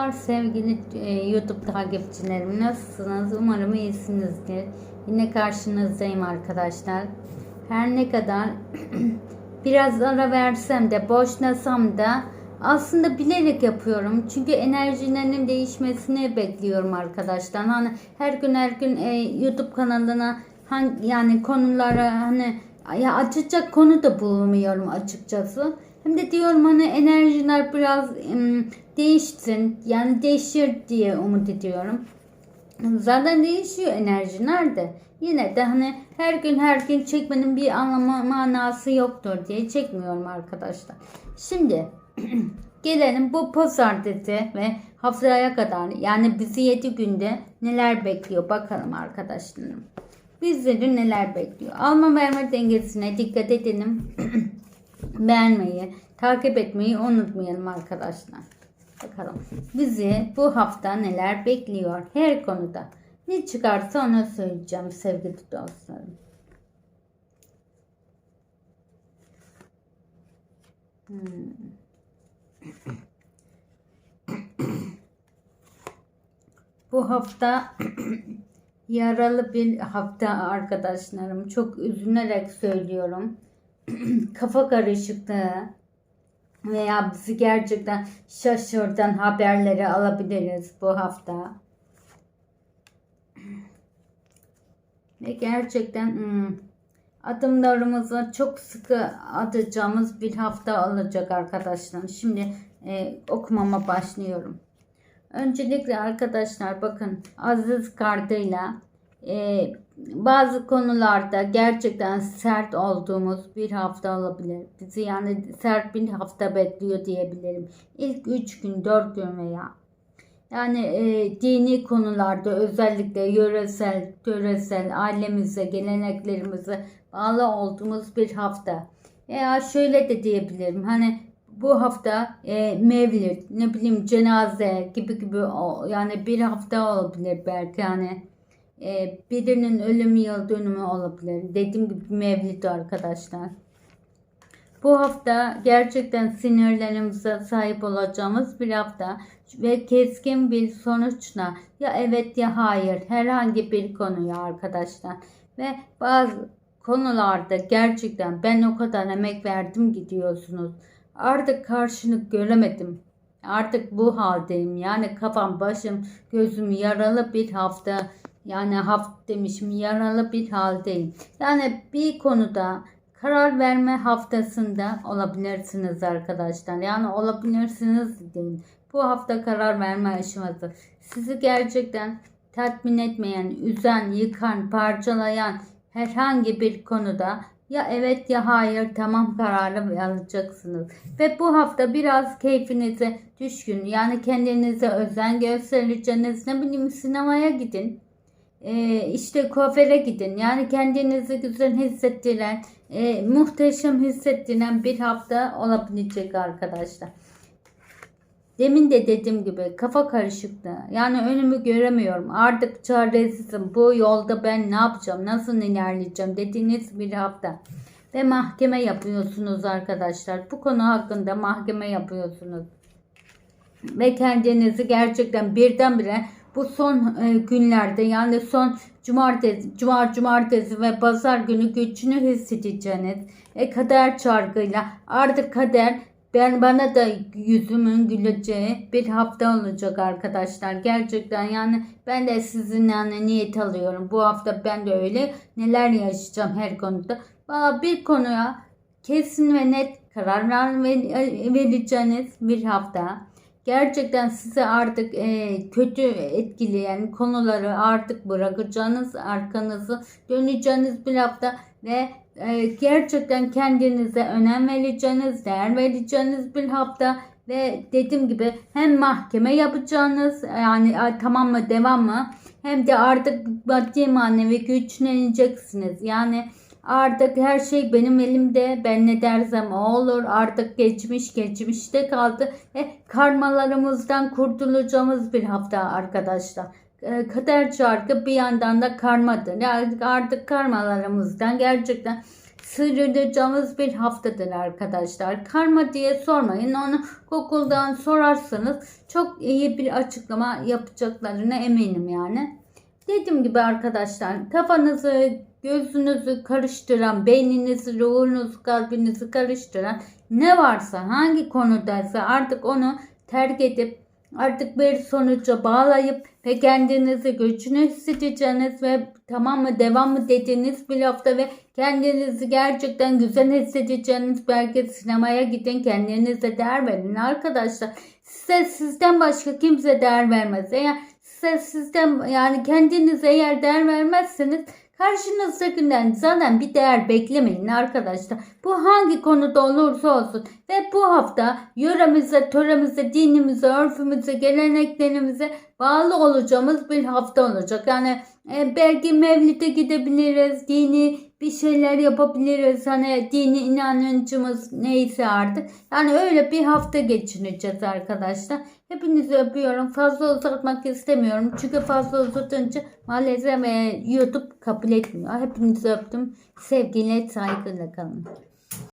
Merhabalar sevgili e, YouTube takipçilerim. Nasılsınız? Umarım iyisinizdir. Yine karşınızdayım arkadaşlar. Her ne kadar biraz ara versem de boşlasam da aslında bilerek yapıyorum. Çünkü enerjilerinin değişmesini bekliyorum arkadaşlar. Hani her gün her gün e, YouTube kanalına hangi yani konulara hani ya açacak konu da bulmuyorum açıkçası. Hem de diyorum hani enerjiler biraz değişsin. Yani değişir diye umut ediyorum. Zaten değişiyor enerji nerede? Yine de hani her gün her gün çekmenin bir anlamı manası yoktur diye çekmiyorum arkadaşlar. Şimdi gelelim bu pazartesi ve haftaya kadar yani bizi 7 günde neler bekliyor bakalım arkadaşlarım. Bizleri neler bekliyor? Alma verme dengesine dikkat edelim. Beğenmeyi, takip etmeyi unutmayalım arkadaşlar. Bakalım bizi bu hafta neler bekliyor her konuda. Ne çıkarsa ona söyleyeceğim sevgili dostlarım. Hmm. Bu hafta yaralı bir hafta arkadaşlarım. Çok üzülerek söylüyorum. Kafa karışıklığı veya bizi gerçekten şaşırtan haberleri alabiliriz bu hafta. Ve gerçekten hmm, adımlarımızı çok sıkı atacağımız bir hafta olacak arkadaşlar. Şimdi e, okumama başlıyorum. Öncelikle arkadaşlar bakın Aziz kartıyla e, bazı konularda gerçekten sert olduğumuz bir hafta olabilir. Bizi yani sert bir hafta bekliyor diyebilirim. İlk 3 gün 4 gün veya yani e, dini konularda özellikle yöresel, töresel, ailemize, geleneklerimize bağlı olduğumuz bir hafta. Veya şöyle de diyebilirim. Hani bu hafta e, mevlid, ne bileyim cenaze gibi gibi o, yani bir hafta olabilir belki yani e, birinin ölüm yıl dönümü olabilir. Dediğim gibi mevlid arkadaşlar. Bu hafta gerçekten sinirlerimize sahip olacağımız bir hafta ve keskin bir sonuçla ya evet ya hayır herhangi bir konuya arkadaşlar ve bazı konularda gerçekten ben o kadar emek verdim gidiyorsunuz. Artık karşılık göremedim. Artık bu haldeyim. Yani kafam, başım, gözüm yaralı bir hafta. Yani haft demişim yaralı bir haldeyim. Yani bir konuda karar verme haftasında olabilirsiniz arkadaşlar. Yani olabilirsiniz değil. Bu hafta karar verme aşaması. Sizi gerçekten tatmin etmeyen, üzen, yıkan, parçalayan herhangi bir konuda ya evet ya hayır tamam kararı alacaksınız. Ve bu hafta biraz keyfinize düşkün yani kendinize özen göstereceğiniz ne bileyim sinemaya gidin. Ee, işte kuaföre gidin. Yani kendinizi güzel hissettiren, e, muhteşem hissettiren bir hafta olabilecek arkadaşlar. Demin de dediğim gibi kafa karışıklığı. Yani önümü göremiyorum. Artık çaresizim. Bu yolda ben ne yapacağım? Nasıl ilerleyeceğim? Dediğiniz bir hafta. Ve mahkeme yapıyorsunuz arkadaşlar. Bu konu hakkında mahkeme yapıyorsunuz. Ve kendinizi gerçekten birdenbire bu son e, günlerde yani son cumartesi, cumar, cumartesi ve pazar günü gücünü hissedeceğiniz e, kader çarkıyla artık kader ben bana da yüzümün güleceği bir hafta olacak arkadaşlar. Gerçekten yani ben de sizin yani niyet alıyorum. Bu hafta ben de öyle neler yaşayacağım her konuda. Valla bir konuya kesin ve net karar vereceğiniz bir hafta. Gerçekten size artık e, kötü etkileyen konuları artık bırakacağınız, arkanızı döneceğiniz bir hafta ve e, gerçekten kendinize önem vereceğiniz, değer vereceğiniz bir hafta ve dediğim gibi hem mahkeme yapacağınız yani tamam mı devam mı hem de artık maddi manevi güçleneceksiniz. Yani Artık her şey benim elimde. Ben ne dersem o olur. Artık geçmiş geçmişte kaldı. Ve karmalarımızdan kurtulacağımız bir hafta arkadaşlar. E, kader çarkı bir yandan da karmadır. Yani artık karmalarımızdan gerçekten sıyrılacağımız bir haftadır arkadaşlar. Karma diye sormayın. Onu Google'dan sorarsanız çok iyi bir açıklama yapacaklarına eminim yani. Dediğim gibi arkadaşlar kafanızı gözünüzü karıştıran, beyninizi, ruhunuzu, kalbinizi karıştıran ne varsa hangi konudaysa artık onu terk edip artık bir sonuca bağlayıp ve kendinizi güçlü hissedeceğiniz ve tamam mı devam mı dediğiniz bir hafta ve kendinizi gerçekten güzel hissedeceğiniz belki sinemaya gidin kendinize değer verin arkadaşlar. Size sizden başka kimse değer vermez. Eğer size sizden yani kendinize eğer değer vermezseniz karşınızdakinden zaten bir değer beklemeyin arkadaşlar. Bu hangi konuda olursa olsun ve bu hafta yöremize, töremize, dinimize, örfümüze, geleneklerimize bağlı olacağımız bir hafta olacak. Yani e, belki mevlide gidebiliriz, dini bir şeyler yapabiliriz. Hani dini inancımız neyse artık. Yani öyle bir hafta geçireceğiz arkadaşlar. Hepinizi öpüyorum. Fazla uzatmak istemiyorum. Çünkü fazla uzatınca maalesef e, YouTube kabul etmiyor. Hepinizi öptüm. Sevgiyle, saygıyla kalın.